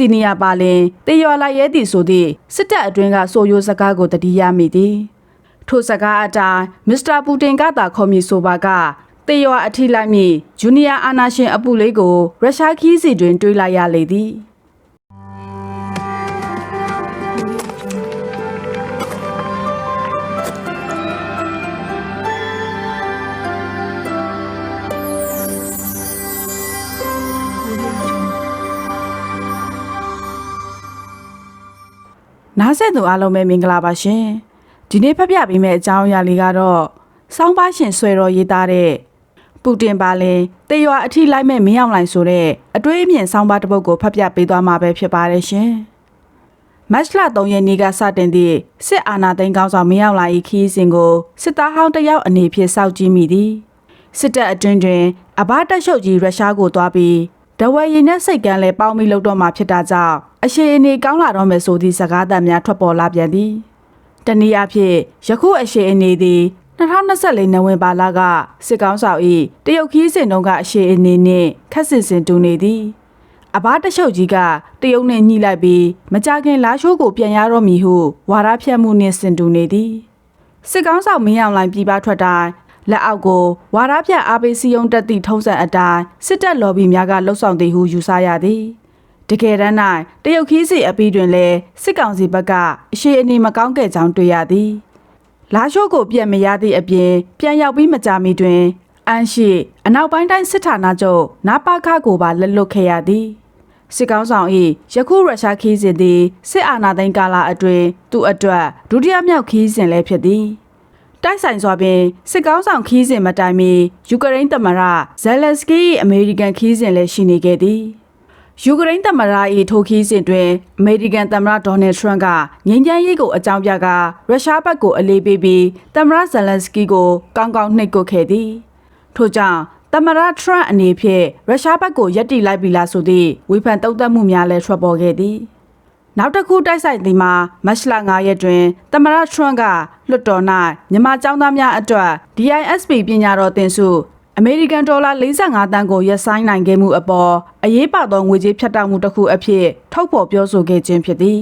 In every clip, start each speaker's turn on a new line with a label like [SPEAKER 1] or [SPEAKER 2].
[SPEAKER 1] စီနီယာပါလင်တေရွာလာရဲသည်ဆိုသည့်စစ်တပ်အတွင်းကဆိုယိုစကားကိုတတိယမိသည်ထိုစကားအတိုင်းမစ္စတာပူတင်ကသာခေါ်မည်ဆိုပါကတေရွာအထိလိုက်မည်ဂျူနီယာအာနာရှင်အပူလေးကိုရုရှားခီးစီတွင်တွေးလိုက်ရလေသည် နားဆက်သူအားလုံးပဲမင်္ဂလာပါရှင်ဒီနေ့ဖတ်ပြပေးမယ့်အကြောင်းအရာလေးကတော့စောင်းပါရှင်ဆွဲတော်ရေးသားတဲ့ပူတင်ပါလင်တေရွာအထိလိုက်မဲ့မင်းအောင်လိုင်ဆိုတဲ့အတွေးအမြင်စောင်းပါတစ်ပုဒ်ကိုဖတ်ပြပေးသွားမှာပဲဖြစ်ပါတယ်ရှင်မတ်လ3ရက်နေ့ကစတင်သည့်စစ်အာဏာသိမ်းကောင်းဆောင်မင်းအောင်လိုင်၏ခီးစဉ်ကိုစစ်သားဟောင်းတစ်ယောက်အနေဖြင့်စောင့်ကြည့်မိသည်စစ်တပ်အတွင်းတွင်အဘတက်ရှုပ်ကြီးရုရှားကိုသွားပြီး ဒဝယ်ရင်နဲ့စိတ်ကန်းလဲပေါင်းပြီးလှုပ်တော့မှဖြစ်တာကြောင့်အရှိန်အနေကောင်းလာတော့မယ်ဆိုသည့်စကားသံများထွက်ပေါ်လာပြန်သည်တနည်းအားဖြင့်ယခုအရှိန်အနေသည်2024နိုဝင်ဘာလကစစ်ကောင်းဆောင်၏တရုတ်ခီးစဉ်တုန်းကအရှိန်အနေနှင့်ခက်ဆင်ဆင်တူနေသည်အဘတရှုပ်ကြီးကတရုတ်နှင့်ညှိလိုက်ပြီးမကြခင်လာရှိုးကိုပြန်ရတော့မည်ဟုဝါဒဖြန့်မှုနှင့်ဆင်တူနေသည်စစ်ကောင်းဆောင်မင်းအောင်လှိုင်ပြည်ပထွက်တိုင်း လက်အောက်ကိုဝါဒဖြန့်အားပေးစည်းရုံးတက်သည့်ထုံးစံအတိုင်းစစ်တပ်လော်ဘီများကလှုပ်ဆောင်သည်ဟုယူဆရသည်တကယ်တမ်း၌တရုတ်ခီးစီအပီးတွင်လည်းစစ်ကောင်စီဘက်ကအရှိအနေမကောင်းခဲ့ကြောင်းတွေ့ရသည်လာရှိုးကိုပြန်မရသည့်အပြင်ပြန်ရောက်ပြီးမကြမီတွင်အန်ရှိအနောက်ပိုင်းတိုင်းစစ်ဌာနချုပ်နာပါခကိုပါလက်လွတ်ခဲ့ရသည်စစ်ကောင်းဆောင်၏ယခုရုရှားခီးစဉ်သည်စစ်အာဏာသိမ်းကာလအတွင်းသူ့အတွက်ဒုတိယမြောက်ခီးစဉ်လည်းဖြစ်သည် တိုက်ဆိုင်စွာပင်စစ်ကောင်းဆောင်ခီးစဉ်မတိုင်မီယူကရိန်းသမ္မတဇယ်လန်စကီ၏အမေရိကန်ခီးစဉ်လည်းရှိနေခဲ့သည်ယူကရိန်းသမ္မတ၏ထိုခီးစဉ်တွင်အမေရိကန်သမ္မတဒေါ်နယ်ထရန့်ကငြိမ်းချမ်းရေးကိုအကြောင်းပြကာရုရှားဘက်ကိုအလေးပေးပြီးသမ္မတဇယ်လန်စကီကိုကောင်းကောင်းနှိပ်ကွပ်ခဲ့သည်ထို့ကြောင့်သမ္မတထရန့်အနေဖြင့်ရုရှားဘက်ကိုယက်တီလိုက်ပြီလားဆိုသည့်ဝေဖန်တုံ့တက်မှုများလည်းထွက်ပေါ်ခဲ့သည် နောက်တစ်ခုတိုက်ဆိုင်သည်မှာမတ်လ9ရက်တွင်သမ္မတထရန့်ကလွှတ်တော်၌မြန်မာចောင်းသားများအတွက် DISP ပညာတော်သင်စုအမေရိကန်ဒေါ်လာ45တန်းကိုရပ်ဆိုင်းနိုင်ခဲ့မှုအပေါ်အရေးပါသောငွေကြေးဖြတ်တောက်မှုတစ်ခုအဖြစ်ထုတ်ဖော်ပြောဆိုခဲ့ခြင်းဖြစ်သည်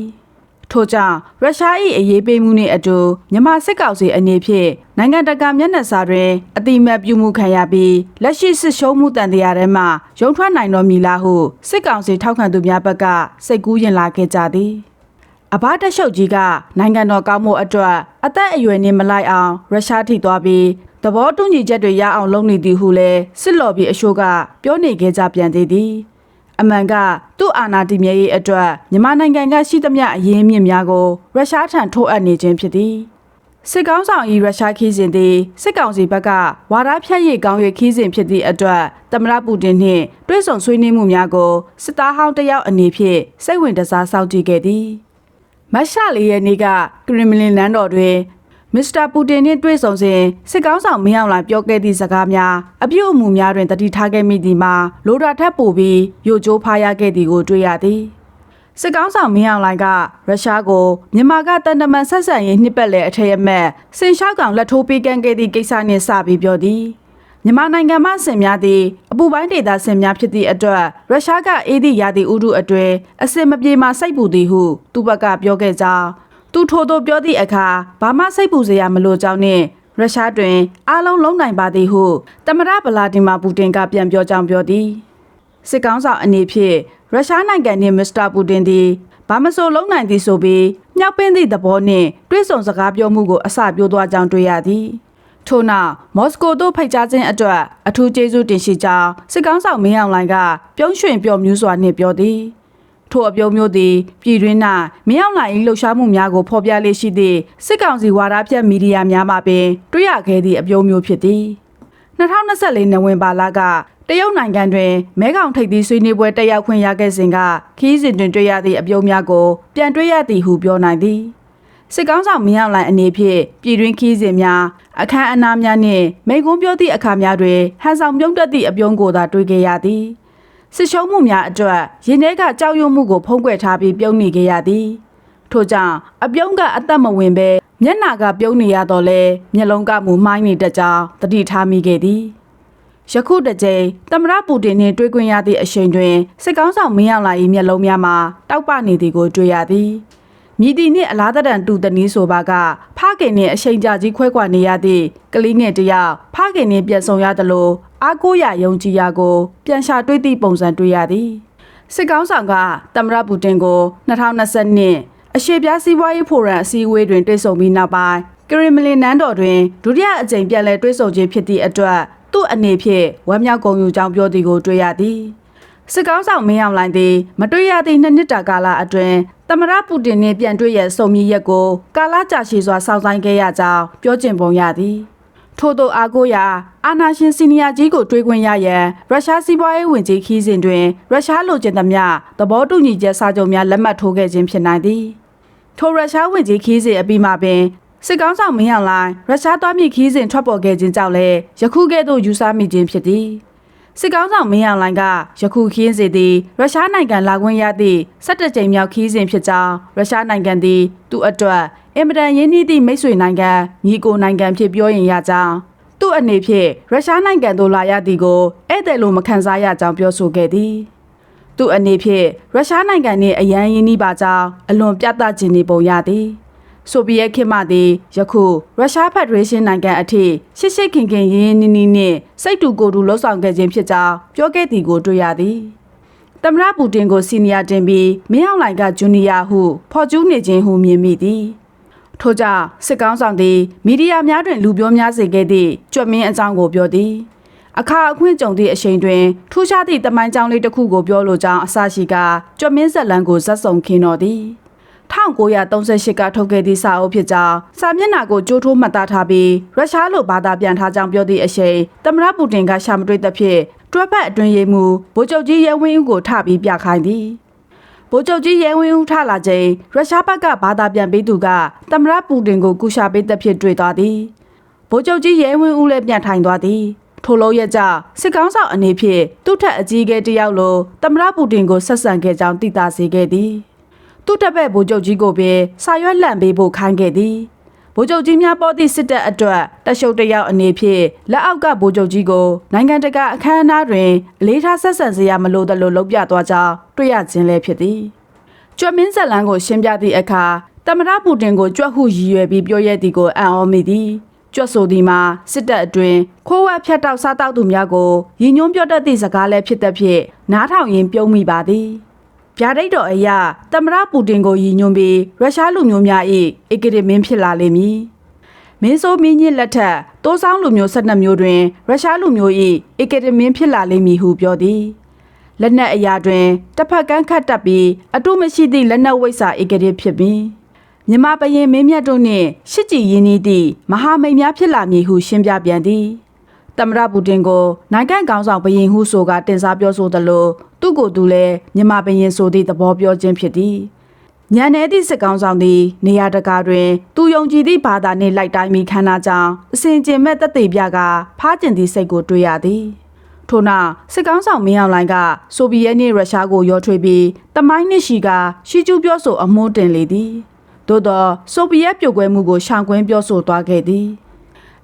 [SPEAKER 1] ထို့ကြောင့်ရုရှား၏အရေးပေးမှုနှင့်အတူမြန်မာစစ်ကောင်စီအနေဖြင့်နိုင်ငံတကာမျက်နှာစာတွင်အတိအမတ်ပြုမှုခံရပြီးလက်ရှိစစ်ရှုံးမှုတန်တရားထဲမှရုံထွက်နိုင်တော်မူလားဟုစစ်ကောင်စီထောက်ခံသူများဘက်ကစိတ်ကူးရင်လာခဲ့ကြသည်အဘတက်ရှုပ်ကြီးကနိုင်ငံတော်ကောင်းမှုအတွက်အသက်အရွယ်နဲ့မလိုက်အောင်ရုရှားထိသွားပြီးသဘောတူညီချက်တွေရအောင်လုပ်နေသည်ဟုလည်းစစ်လော်ဘီအရှိုးကပြောနေခဲ့ကြပြန်သေးသည် အမှန်ကသူ့အာဏာတည်မြဲရေးအတွက်မြန်မာနိုင်ငံကရှိသမျှအရင်းအမြစ်များကိုရုရှားထံထိုးအပ်နေခြင်းဖြစ်သည်စစ်ကောင်းဆောင်၏ရုရှားခီးစဉ်သည်စစ်ကောင်စီဘက်ကဝါဒဖြန့်ရေးကောင်း၍ခီးစဉ်ဖြစ်သည့်အတွက်သမ္မတပူတင်နှင့်တွဲဆောင်ဆွေးနွေးမှုများကိုစစ်သားဟောင်းတစ်ယောက်အနေဖြင့်စိတ်ဝင်တစားစောင့်ကြည့်ခဲ့သည်မတ်လ၄ရက်နေ့ကကရင်မလင်လန်တော်တွင် မစ္စတာပူတင်နှင့်တွေ့ဆုံစဉ်စစ်ကောင်းဆောင်မင်းအောင်လှိုင်ပြောခဲ့သည့်စကားများအပြုတ်အမူများတွင်တတိထားခဲ့မိသည်မှာလိုတာထက်ပိုပြီးရုတ်ကြိုးဖားရခဲ့သည်ကိုတွေ့ရသည်စစ်ကောင်းဆောင်မင်းအောင်လှိုင်ကရုရှားကိုမြန်မာကတန်တမန်ဆက်ဆံရေးနှစ်ပတ်လည်အထက်အမက်စင်လျှောက်ကောင်လက်ထိုးပေးကမ်းခဲ့သည့်ကိစ္စနှင့်စပြီးပြောသည်မြန်မာနိုင်ငံမှဆင်များသည့်အပူပိုင်းဒေသဆင်များဖြစ်သည့်အတွက်ရုရှားကအေးသည့်ရာသီဥတုအတွင်းအစင်မပြေမှစိတ်ပူသည်ဟုသူ့ဘက်ကပြောခဲ့ကြောင်း သူထို့သောပြောသည့်အခါဘာမှစိတ်ပူစရာမလိုကြောင်းနှင့်ရုရှားတွင်အားလုံးလုံးနိုင်ပါသည်ဟုတမရဗလာဒီမာပူတင်ကပြန်ပြောကြောင်းပြောသည်စစ်ကောင်းဆောင်အနေဖြင့်ရုရှားနိုင်ငံနှင့်မစ္စတာပူတင်သည်ဘာမဆိုလုံးနိုင်သည်ဆိုပြီးမြောက်ပင်းသည့်သဘောနှင့်တွဲဆောင်စကားပြောမှုကိုအစပြောသွားကြောင်းတွေ့ရသည်ထို့နောက်မော်စကိုသို့ဖိတ်ကြားခြင်းအတွက်အထူးကျေးဇူးတင်ရှိကြောင်းစစ်ကောင်းဆောင်မင်းအောင်လှိုင်ကပြုံးရွှင်ပြောမြူးစွာနှင့်ပြောသည် ထို့အပြုံးမျိုးသည်ပြည်တွင်း၌မင်းအောင်လှိုင်၏လှုပ်ရှားမှုများကိုဖော်ပြလေးရှိသည့်စစ်ကောင်စီဝါဒဖြန့်မီဒီယာများမှပင်တွေ့ရခဲ့သည့်အပြုံးမျိုးဖြစ်သည်2024နိုဝင်ဘာလကတရုတ်နိုင်ငံတွင်မဲခေါင်ထိပ်သီးဆွေးနွေးပွဲတက်ရောက်ခွင့်ရခဲ့စဉ်ကခီးစဉ်တွင်တွေ့ရသည့်အပြုံးများကိုပြန်တွေ့ရသည်ဟုပြောနိုင်သည်စစ်ကောင်းဆောင်မင်းအောင်လှိုင်အနေဖြင့်ပြည်တွင်းခီးစဉ်များအခမ်းအနားများနှင့်မိန့်ခွန်းပြောသည့်အခါများတွင်ဟန်ဆောင်ပြုံးတက်သည့်အပြုံးကိုသာတွေ့ခဲ့ရသည် စစ်ရှုံးမှုများအတွက်ရင်းနှဲကကြောက်ရွံ့မှုကိုဖုံးကွယ်ထားပြီးပြုံးနေခဲ့ရသည်ထို့ကြောင့်အပြုံးကအသက်မဝင်ဘဲမျက်နာကပြုံးနေရတော့လဲမျက်လုံးကမူမှိုင်းနေတတ်ကြောင်းတတိထားမိခဲ့သည်ယခုတစ်ကြိမ်သမရပူတင်နှင့်တွေ့ခွင့်ရသည့်အချိန်တွင်စစ်ကောင်းဆောင်မင်းအောင်လှိုင်၏မျက်လုံးများမှာတောက်ပနေသည်ကိုတွေ့ရသည် မြည်သည်နှင့်အလားတရန်တူတနည်းဆိုပါကဖခင်နှင့်အချိန်ကြာကြီးခွဲခွာနေရသည့်ကလေးငယ်တစ်ယောက်ဖခင်နှင့်ပြန်ဆောင်ရသလိုအားကိုးရယုံကြည်ရာကို ပြန်ရှာတွေ့သည့်ပုံစံတွေ့ရသည်စစ်ကောင်းဆောင်ကသမရပူတင်ကို2020နှစ်အရှေ့ပြားစီးပွားရေးဖိုရမ်အစည်းအဝေးတွင်တွေ့ဆုံပြီးနောက်ပိုင်းကရီမလင်နန်းတော်တွင်ဒုတိယအကြိမ်ပြန်လည်တွေ့ဆုံခြင်းဖြစ်သည့်အတွက်သူ့အနေဖြင့်ဝမ်းမြောက်ဂုဏ်ယူကြောင်းပြောသည်ကိုတွေ့ရသည်စစ်ကောင်းဆောင်မင်းအောင်လှိုင်သည်မတွေ့ရသည့်နှစ်နှစ်တာကာလအတွင်း သမရပူတင်နှင့်ပြန်တွေ့ရဆုံမြည်ရက်ကိုကာလကြာရှည်စွာစောင့်ဆိုင်းခဲ့ရကြောင်းပြောကျင်ပုံရသည်ထို့သောအားကိုးရာအာနာရှင်စီနီယာကြီးကိုတွေးခွင့်ရရန်ရုရှားစီးပွားရေးဝန်ကြီးခီးစဉ်တွင်ရုရှားလိုချင်သမျှသဘောတူညီချက်စာချုပ်များလက်မှတ်ထိုးခဲ့ခြင်းဖြစ်နိုင်သည်ထိုရုရှားဝန်ကြီးခီးစဉ်အပြီးမှပင်စစ်ကောင်းဆောင်မင်းအောင်လှိုင်ရုရှားသွားမြစ်ခီးစဉ်ထွက်ပေါ်ခဲ့ခြင်းကြောင့်လည်းယခုကဲ့သို့ယူဆမိခြင်းဖြစ်သည် စစ်ကောင်းဆောင်မင်းအောင်လှိုင်ကယခုခီးစဉ်သည်ရုရှားနိုင်ငံလာခွင့်ရသည့်17ကြိမ်မြောက်ခီးစဉ်ဖြစ်ကြောင်းရုရှားနိုင်ငံသည်သူ့အတွက်အင်မတန်ရင်းနှီးသည့်မိတ်ဆွေနိုင်ငံညီကိုနိုင်ငံဖြစ်ပြောရင်ရကြောင်းသူ့အနေဖြင့်ရုရှားနိုင်ငံသို့လာရသည်ကိုဧည့်သည်လိုမခံစားရကြောင်းပြောဆိုခဲ့သည်သူ့အနေဖြင့်ရုရှားနိုင်ငံနှင့်အရန်ရင်းနှီးပါကြောင်းအလွန်ပြသခြင်းနေပုံရသည် ဆိုဗီယက်ခေတ်မှသည်ယခုရုရှားဖက်ဒရေးရှင်းနိုင်ငံအထိရှစ်ရှစ်ခင်ခင်ရင်းရင်းနှီးနှီးနှင့်စိတ်တူကိုယ်တူလှုပ်ဆောင်ခဲ့ခြင်းဖြစ်ကြောင်းပြောခဲ့သည်ကိုတွေ့ရသည်သမရပူတင်ကိုစီနီယာတင်ပြီးမင်းအောင်လှိုင်ကဂျူနီယာဟုဖော်ကျူးနေခြင်းဟုမြင်မိသည်ထို့ကြောင့်စစ်ကောင်းဆောင်သည်မီဒီယာများတွင်လူပြောများစေခဲ့သည့်ကြွက်မင်းအကြောင်းကိုပြောသည်အခါအခွင့်ကြုံသည့်အချိန်တွင်ထူးခြားသည့်တမိုင်းကြောင်းလေးတစ်ခုကိုပြောလိုကြောင်းအစရှိကကြွက်မင်းဇက်လန်းကိုဇက်စုံခင်းတော်သည် 1938ကထုတ်ခဲ့သည့်စာအုပ်ဖြစ်ကြောင်းစာမျက်နှာကိုကြိုးထိုးမှတ်သားထားပြီးရုရှားလိုဘာသာပြန်ထားကြောင်းပြောသည့်အချိန်သမရပူတင်ကရှာမတွေ့သဖြင့်တွဲဖက်အတွင်ရေးမှုဗိုလ်ချုပ်ကြီးရဲဝင်းဦးကိုထပြီးပြခိုင်းသည်ဗိုလ်ချုပ်ကြီးရဲဝင်းဦးထလာချိန်ရုရှားဘက်ကဘာသာပြန်ပေးသူကသမရပူတင်ကိုကူရှာပေးသဖြင့်တွေ့သွားသည်ဗိုလ်ချုပ်ကြီးရဲဝင်းဦးလည်းပြန်ထိုင်သွားသည်ထိုလိုရကြစစ်ကောင်းဆောင်အနေဖြင့်သူ့ထက်အကြီးအကဲတစ်ယောက်လိုသမရပူတင်ကိုဆက်ဆံခဲ့ကြောင်းသိသာစေခဲ့သည် သူ့တပ်ဘက်ဗိုလ်ချုပ်ကြီးကိုပင်စာရွက်လှန်ပေးဖို့ခိုင်းခဲ့သည်ဗိုလ်ချုပ်ကြီးများပေါ်သည့်စစ်တပ်အတွက်တရှုပ်တယောက်အနေဖြင့်လက်အောက်ကဗိုလ်ချုပ်ကြီးကိုနိုင်ငံတကာအခမ်းအနားတွင်အလေးထားဆက်ဆံစရာမလိုသလိုလုပ်ပြသွားကြောင်းတွေ့ရခြင်းလည်းဖြစ်သည်ကျွတ်မင်းဇက်လန်းကိုရှင်းပြသည့်အခါတမရပူတင်ကိုကြွက်ဟုရည်ရွယ်ပြီးပြောရသည်ကိုအံ့ဩမိသည်ကြွတ်ဆိုသည်မှာစစ်တပ်အတွင်ခိုးဝက်ဖြတ်တောက်စားတောက်သူများကိုရည်ညွှန်းပြောတတ်သည့်စကားလည်းဖြစ်သည်ဖြင့်နားထောင်ရင်းပြုံးမိပါသည် ဗျာဒိတ်တော်အရသမရပူတင်ကိုရည်ညွှန်းပြီးရုရှားလူမျိုးများ၏ဧကရေမင်းဖြစ်လာလိမ့်မည်မင်းဆိုးမင်းကြီးလက်ထက်တိုးဆောင်လူမျိုး12မျိုးတွင်ရုရှားလူမျိုး၏ဧကရေမင်းဖြစ်လာလိမ့်မည်ဟုပြောသည်လက်နက်အရာတွင်တစ်ဖက်ကန်းခတ်တက်ပြီးအတုမရှိသည့်လက်နက်ဝိတ်စာဧကရေဖြစ်ပြီးမြမပရင်မင်းမြတ်တို့နှင့်ရှစ်ကြည်ရင်းနှီးသည့်မဟာမိတ်များဖြစ်လာမည်ဟုရှင်းပြပြန်သည်သမရပူတင်ကိုနိုင်ငံကောင်းဆောင်ဘရင်ဟုဆိုကတင်စားပြောဆိုသလို သူ့ကိုယ်သူလည်းမြန်မာဘရင်ဆိုသည့်သဘောပြောခြင်းဖြစ်သည်ညံနေသည့်စစ်ကောင်းဆောင်သည် နေရာတကာတွင် သူယုံကြည်သည့်ဘာသာနှင့်လိုက်တိုင်းမိခန္ဓာကြောင့်အစဉ်ကျင်မဲ့တက်သေးပြကဖားကျင်သည့်စိတ်ကိုတွေ့ရသည်ထို့နောက်စစ်ကောင်းဆောင်မင်းအောင်လှိုင်ကဆိုဗီယက်နှင့်ရုရှားကိုရောထွေးပြီးတမိုင်းနှင့်ရှီကရှီကျူးပြောဆိုအမွှန်းတင်လေသည်သို့သောဆိုဗီယက်ပြိုကွဲမှုကိုရှောင်ကွင်းပြောဆိုသွားခဲ့သည်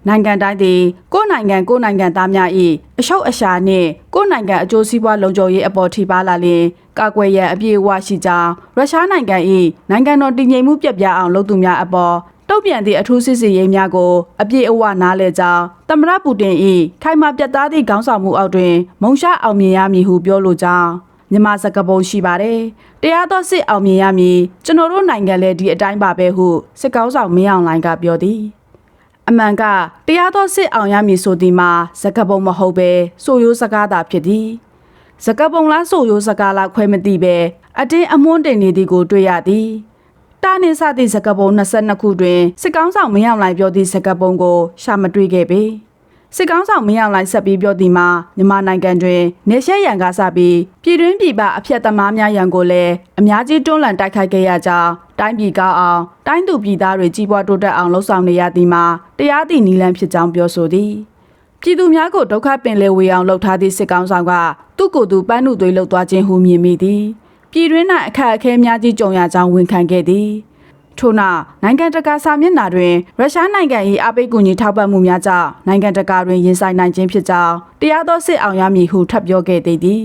[SPEAKER 1] နိုင်ငံတိုင်းသည်ကိုယ်နိုင်ငံကိုယ်နိုင်ငံသားများ၏အရှုပ်အရှာနှင့်ကိုယ်နိုင်ငံအကျိုးစီးပွားလုံခြုံရေးအပေါ်ထိပါလာလျင်ကာကွယ်ရန်အပြည့်အဝရှိကြောင်းရုရှားနိုင်ငံ၏နိုင်ငံတော်တည်ငြိမ်မှုပြတ်ပြားအောင်လုပ်သူများအပေါ်တုတ်ပြန်သည့်အထူးစစ်စီရေးများကိုအပြည့်အဝနားလည်ကြောင်းသမရပူတင်၏ခိုင်မာပြတ်သားသည့်ခေါင်းဆောင်မှုအောက်တွင် မုံရှားအောင်မြင်ရမည်ဟုပြောလိုကြောင်းမြန်မာစကားပုံရှိပါတယ်။တရားတော်စစ်အောင်မြင်ရမည်ကျွန်တော်တို့နိုင်ငံလည်းဒီအတိုင်းပါပဲဟုစစ်ကောင်းဆောင်မင်းအောင်လှိုင်ကပြောသည်။ အမှန်ကတရားသောစစ်အောင်ရမည်ဆိုသည်မှာဇကပုံမဟုတ်ပဲဆိုရိုးစကားသာဖြစ်သည်ဇကပုံလားဆိုရိုးစကားလားခွဲမသိပဲအတင်းအမွန်းတင်နေသည်ကိုတွေ့ရသည်တာနေစသည့်ဇကပုံ22ခုတွင်စစ်ကောင်းဆောင်မင်းအောင်လှိုင်ပြောသည့်ဇကပုံကိုရှာမတွေ့ခဲ့ပေ စစ်ကောင်းဆောင်မင်းအောင်လှိုင်ဆက်ပြီးပြောသည်မှာမြန်မာနိုင်ငံတွင်နေရှက်ရန်ကစားပြီးပြည်တွင်းပြည်ပအဖျက်သမားများရန်ကိုလည်းအများကြီးတွန်းလှန်တိုက်ခိုက်ခဲ့ရကြောင်းတိုင်းပြည်ကောင်းအောင်တိုင်းသူပြည်သားတွေကြီးပွားတိုးတက်အောင်လှုံ့ဆော်နေရသည်မှာတရားသည့်နီလန်းဖြစ်ကြောင်းပြောဆိုသည်ပြည်သူများကိုဒုက္ခပင်လေဝေအောင်လှုပ်ထားသည့်စစ်ကောင်းဆောင်ကသူ့ကိုယ်သူပန်းနုသွေးလှုပ်သွားခြင်းဟုမြင်မိသည်ပြည်တွင်း၌အခက်အခဲများကြီးကြုံရကြောင်းဝန်ခံခဲ့သည် ထို့နောက်နိုင်ငံတကာစာမျက်နှာတွင်ရုရှားနိုင်ငံ၏အပိတ်ကူညီထောက်ပံ့မှုများကြောင့်နိုင်ငံတကာတွင်ရင်ဆိုင်နိုင်ခြင်းဖြစ်ကြောင်းတရားသောစစ်အောင်ရမည်ဟုထပ်ပြောခဲ့သေးသည်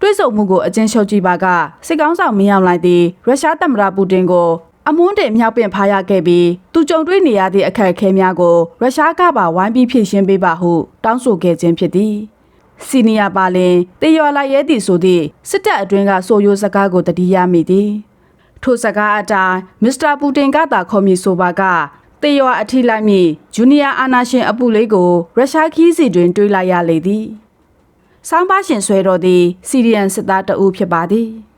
[SPEAKER 1] တွဲဆုံမှုကိုအကျဉ်းချုပ်ကြည့်ပါကစစ်ကောင်းဆောင်မင်းအောင်လှိုင်သည်ရုရှားသမ္မတပူတင်ကိုအမွန်းတင်မြောက်ပင့်ဖားရခဲ့ပြီးသူကြုံတွေ့နေရသည့်အခက်အခဲများကိုရုရှားကပါဝိုင်းပြီးဖြေရှင်းပေးပါဟုတောင်းဆိုခဲ့ခြင်းဖြစ်သည်စီနီယာပါလင်တေယော်လာရဲသည်ဆိုသည့်စစ်တပ်အတွင်းကဆိုရိုးစကားကိုတတိယမိသည် ထိုစကားအတိုင်းမစ္စတာပူတင်ကသာခေါ်မည်ဆိုပါကတေယောအထိလိုက်မည်ဂျူနီယာအာနာရှင်အပူလေးကိုရုရှားခီးစီတွင်တွေးလိုက်ရလေသည်။ဆောင်းပါရှင်ဆွဲတော်သည်စီရီယန်စစ်သားတအုပ်ဖြစ်ပါသည်။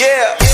[SPEAKER 1] Yeah.